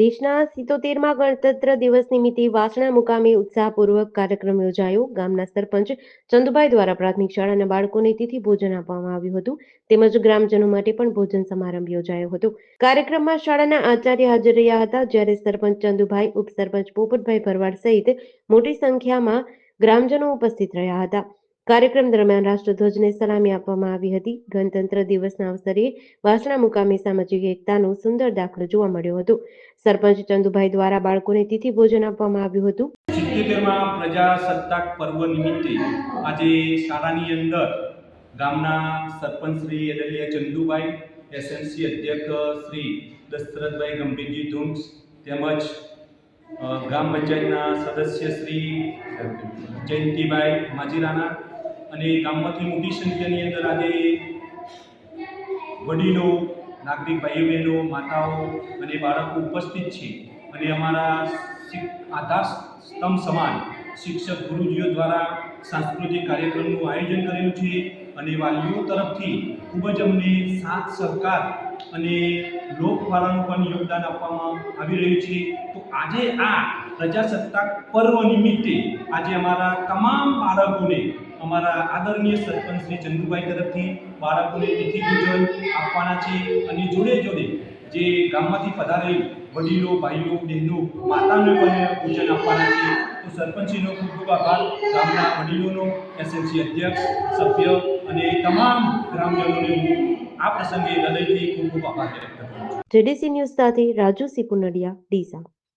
દેશના સિત્તોતેરમા ગણતંત્ર દિવસ નિમિત્તે વાસણા મુકામે ઉત્સાહપૂર્વક કાર્યક્રમ યોજાયો. ગામના સરપંચ ચંદુભાઈ દ્વારા પ્રાથમિક શાળાના બાળકોને તિથિ ભોજન આપવામાં આવ્યું હતું. તેમજ ગ્રામજનો માટે પણ ભોજન સમારંભ યોજાયો હતો. કાર્યક્રમમાં શાળાના આચાર્ય હાજર રહ્યા હતા. જ્યારે સરપંચ ચંદુભાઈ, ઉપસરપંચ પોપટભાઈ ભરવાડ સહિત મોટી સંખ્યામાં ગ્રામજનો ઉપસ્થિત રહ્યા હતા. કાર્યક્રમ દરમિયાન રાષ્ટ્રધ્વજને સલામી આપવામાં આવી હતી. ગણતંત્ર દિવસના અવસરે વાસણા મુકામે સામાજિક એકતાનો સુંદર દાખલો જોવા મળ્યો હતો. સરપંચ ચંદુભાઈ દ્વારા બાળકોને તિથિ ભોજન આપવામાં આવ્યું હતું. સિત્તેરમાં પ્રજાસત્તાક પર્વ નિમિત્તે આજે શાળાની અંદર ગામના સરપંચ શ્રી એડલિયા ચંદુભાઈ, એસએમસી અધ્યક્ષ શ્રી દશરથભાઈ ગંભીરજી ધૂમ્સ તેમજ ગ્રામ પંચાયતના સદસ્ય શ્રી જયંતિભાઈ માજીરાના અને ગામમાંથી મોટી સંખ્યાની અંદર આજે વડીલો, નાગરિક ભાઈ બહેનો માતાઓ અને બાળકો ઉપસ્થિત છે. અને અમારા આધાર સ્તંભ સમાન શિક્ષક ગુરુજીઓ દ્વારા સાંસ્કૃતિક કાર્યક્રમનું આયોજન કરેલું છે. અને વાલીઓ તરફથી ખૂબ જ અમને સાથ, સહકાર અને લોકપાલાનું પણ યોગદાન આપવામાં આવી રહ્યું છે. તો આજે આ પ્રજાસત્તાક પર્વ નિમિત્તે આજે અમારા તમામ બાળકોને, અમારા આદરણીય સરપંચ શ્રી ચંદુભાઈ તરફથી બાળકોને તિથિ પૂજન આપવાના છે અને જોડે જોડે જે ગામમાંથી પધારેલ વડીલો, ભાઈઓ, બહેનો, માતાને પણ પૂજન આપવાના છે. તો સરપંચીનો ખૂબ ખૂબ આભાર. ગામના વડીલોનો એસએમસી અધ્યક્ષ, સભ્ય અને તમામ ગ્રામજનોને હું આ પ્રસંગે હૃદયથી ખૂબ ખૂબ આભાર વ્યક્ત કરું છું. જેડીસી ન્યૂઝ સાથે રાજુ સિપુનડિયા ડીસા.